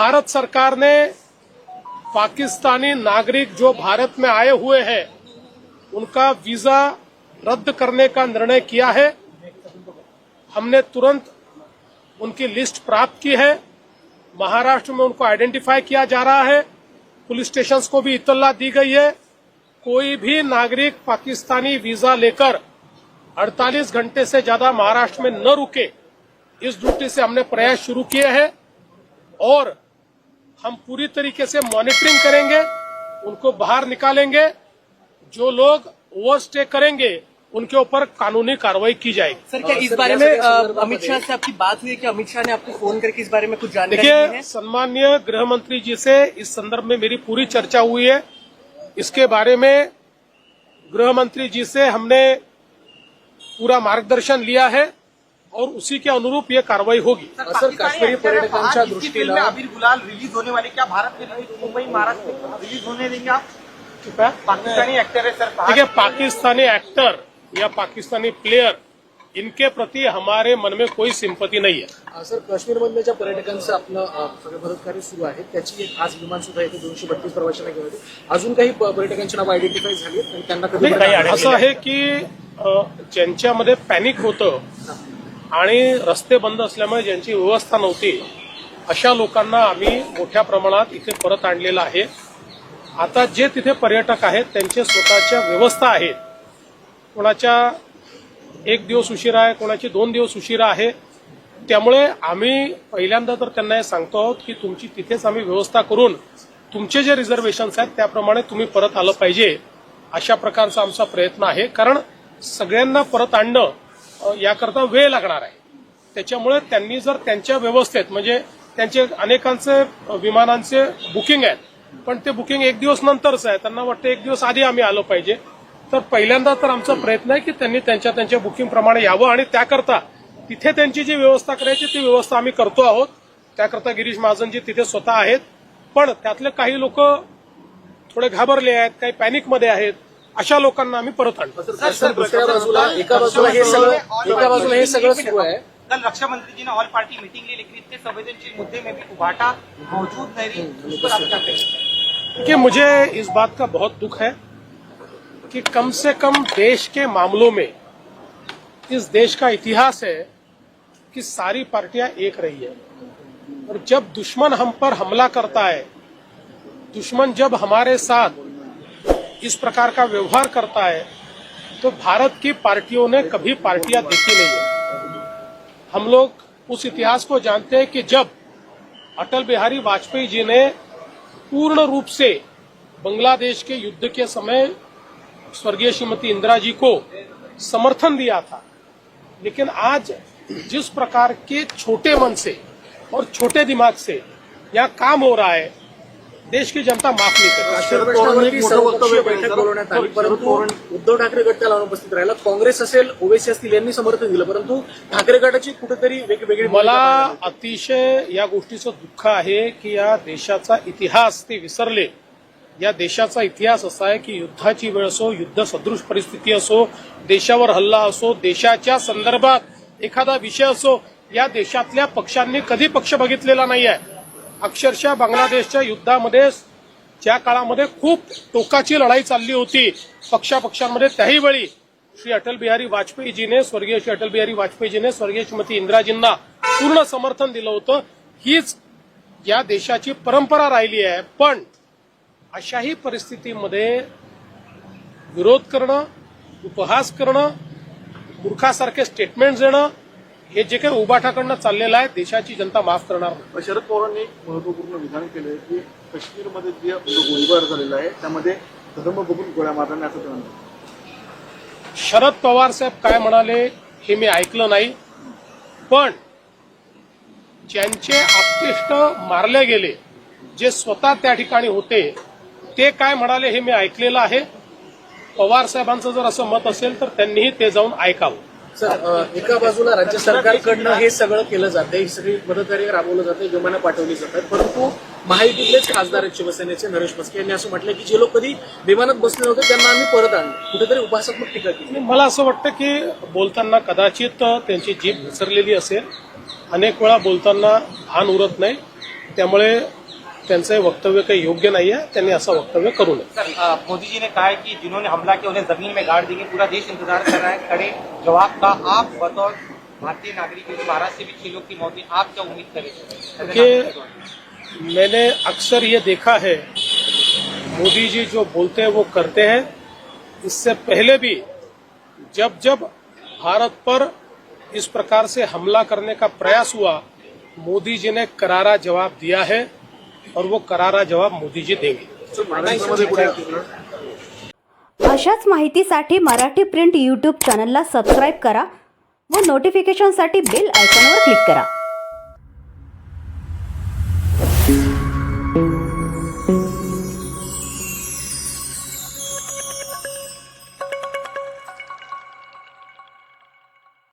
भारत सरकार ने पाकिस्तानी नागरिक जो भारत में आए हुए हैं, उनका वीज़ा रद्द करने का निर्णय किया है। हमने तुरंत उनकी लिस्ट प्राप्त की है। महाराष्ट्र में उनको आइडेंटिफाई किया जा रहा है। पुलिस स्टेशन को भी इतला दी गई है। कोई भी नागरिक पाकिस्तानी वीज़ा लेकर 48 घंटे से ज़्यादा महाराष्ट्र में न रुके, इस ड्यूटी से हमने प्रयास शुरू किए हैं। और हम पूरी तरीके से मॉनिटरिंग करेंगे उनको बाहर निकालेंगे जो लोग ओवरस्टे करेंगे उनके ऊपर कानूनी कार्रवाई की जाएगी। सर क्या इस बारे में अमित शाह से आपकी बात हुई है? कि अमित शाह ने आपको फ़ोन करके इस बारे में कुछ जानकारी देखिए सम्मान्य गृह मंत्री जी से इस संदर्भ में मेरी पूरी चर्चा हुई है। इसके बारे में गृह मंत्री जी से हमने पूरा मार्गदर्शन लिया है। और उसी के अनुरूप ये कार्रवाई होगी। सर काश्मीरी पर्यटकांच्या दृष्टीला अबीर गुलाल रिलीज होने वाली? क्या भारत में रिलीज मुंबई महाराष्ट्र में रिलीज होने देंगे आप? पाकिस्तानी एक्टर है सर देखिए पाकिस्तानी एक्टर या पाकिस्तानी प्लेयर इनके प्रति हमारे मन में कोई सिंपत्ती नहीं है। अ, सर काश्मीरमधल्या ज्या पर्यटकांचं आपलं सगळं मदतकार्य सुरू आहे त्याची एक आज विमान सुद्धा येते दोनशे बत्तीस प्रवाशांना घेऊन अजून काही पर्यटकांची नावं आयडेंटिफाय झाली आणि त्यांना असं आहे की ज्यांच्यामध्ये पॅनिक होतं आणि रस्ते बंद असल्यामुळे ज्यांची व्यवस्था नव्हती अशा लोकांना आम्ही मोठ्या प्रमाणात इथे परत आणलेलं आहे. आता जे तिथे पर्यटक आहेत त्यांचे स्वतःच्या व्यवस्था आहेत. कोणाच्या एक दिवस उशिरा आहे कोणाची दोन दिवस उशिरा आहे त्यामुळे आम्ही पहिल्यांदा तर त्यांना हे सांगतो आहोत की तुमची तिथेच आम्ही व्यवस्था करून तुमचे जे रिझर्वेशन्स आहेत त्याप्रमाणे तुम्ही परत आलं पाहिजे अशा प्रकारचा आमचा प्रयत्न आहे. कारण सगळ्यांना परत आणणं याकरता वेळ लागणार आहे. त्याच्यामुळे त्यांनी जर त्यांच्या व्यवस्थेत म्हणजे त्यांचे अनेकांचे विमानांचे बुकिंग आहेत पण ते बुकिंग एक दिवस नंतरच आहे. त्यांना वाटतं एक दिवस आधी आम्ही आलो पाहिजे. तर पहिल्यांदा तर आमचा प्रयत्न आहे की त्यांनी त्यांच्या त्यांच्या बुकिंगप्रमाणे यावं आणि त्याकरता तिथे त्यांची जी व्यवस्था करायची ती व्यवस्था आम्ही करतो आहोत. त्याकरता गिरीश महाजनजी तिथे स्वतः आहेत. पण त्यातले काही लोक थोडे घाबरले आहेत काही पॅनिकमध्ये आहेत. अशा लोकांना आम्ही परत आणतो. सर दुसऱ्या बाजूला एका बाजूला हे सगळं एका बाजूला हे सगळं सुरू आहे. कल रक्षा मंत्री जी ने ऑल पार्टी मीटिंग ली लेकिन इतने संवेदनशील मुद्दे में भी उभाटा मौजूद नहीं उस पर आप क्या कहेंगे मुझे इस बात का बहुत दुख है कि कम से कम देश के मामलों में इस देश का इतिहास है कि सारी पार्टियाँ एक रही है। और जब दुश्मन हम पर हमला करता है दुश्मन जब हमारे साथ इस प्रकार का व्यवहार करता है तो भारत की पार्टियों ने कभी पार्टियाँ देखी नहीं है। हम लोग उस इतिहास को जानते हैं कि जब अटल बिहारी वाजपेयी जी ने पूर्ण रूप से बांग्लादेश के युद्ध के समय स्वर्गीय श्रीमती इंदिरा जी को समर्थन दिया था, लेकिन आज जिस प्रकार के छोटे मन से और छोटे दिमाग से यहाँ काम हो रहा है देश की जनता माफ नहीं करेगी शरद पवारांनी सर्वपक्षीय बैठक बोलवण्यात आली. परंतु उद्धव ठाकरे गट त्याला अनुपस्थित राहिला. काँग्रेस असेल ओवेसी असतील यांनी समर्थन दिलं. परंतु ठाकरे गटाची कुठेतरी वेगवेगळी मला. अतिशय या गोष्टीचं दुःख आहे की या देशाचा इतिहास ते विसरले. या देशाचा इतिहास असा आहे की युद्धाची वेळ असो युद्ध सदृश परिस्थिती असो देशावर हल्ला असो देशाच्या संदर्भात एखादा विषय असो या देशातल्या पक्षांनी कधी पक्ष बघितलेला नाही आहे अक्षरशः बांगलादेशच्या युद्धामध्ये ज्या काळामध्ये खूप टोकाची लढाई चालली होती पक्षापक्षांमध्ये त्याही वेळी श्री अटल बिहारी वाजपेयीजीने स्वर्गीय श्री अटल बिहारी वाजपेयीजीने स्वर्गीय श्रीमती इंदिराजींना पूर्ण समर्थन दिलं होतं. हीच या देशाची परंपरा राहिली आहे. पण अशाही परिस्थितीमध्ये विरोध करणं उपहास करणं मूर्खासारखे स्टेटमेंट देणं हे जे काही उबाठाकडनं चाललेलं आहे देशाची जनता माफ करणार नाही. शरद पवारांनी एक महत्त्वपूर्ण विधान केलंय की काश्मीरमध्ये जे गोळीबार झालेला आहे त्यामध्ये धर्म बघून गोळ्या मारल्याने असं ते म्हणतात. शरद पवार साहेब काय म्हणाले हे मी ऐकलं नाही. पण ज्यांचे आपतिष्ट मारले गेले जे स्वतः त्या ठिकाणी होते ते काय म्हणाले हे मी ऐकलेलं आहे. पवार साहेबांचं जर असं मत असेल तर त्यांनीही ते जाऊन ऐकावं. सर एका बाजूला राज्य सरकारकडनं हे सगळं केलं जातं ही सगळी मदतकार्य राबवलं जातं विमानं पाठवली जातात. परंतु महायुतीतलेच खासदार आहेत शिवसेनेचे नरेश मस्के यांनी असं म्हटलं की जे लोक कधी विमानात बसले नव्हते त्यांना आम्ही परत आणलं कुठेतरी उपासात्मक टीका केली. आणि मला असं वाटतं की बोलताना कदाचित त्यांची जीभ घसरलेली असेल. अनेक वेळा बोलताना भान उरत नाही. त्यामुळे त्यांचं वक्तव्य काही योग्य नाही आहे त्यांनी असं वक्तव्य करू नये. मोदी जी ने कहा है कि जिन्होंने हमला किया उन्हें ज़मीन में गाड़ देंगे पूरा देश इंतज़ार कर रहा है। कड़े जवाब का आप बतौर भारतीय नागरिक महाराष्ट्र से भी छह लोग की मौत हुई आप क्या उम्मीद करें? कि मैंने अक्सर ये देखा है मोदी जी जो बोलते हैं वो करते हैं। इससे पहले भी जब जब भारत पर इस प्रकार से हमला करने का प्रयास हुआ मोदी जी ने करारा जवाब दिया है। और वो करारा जवाब मोदी जी देंगे। अशाच माहितीसाठी मराठी प्रिंट यूट्यूब चॅनलला सबस्क्राईब करा व नोटिफिकेशनसाठी बेल आयकॉनवर क्लिक करा.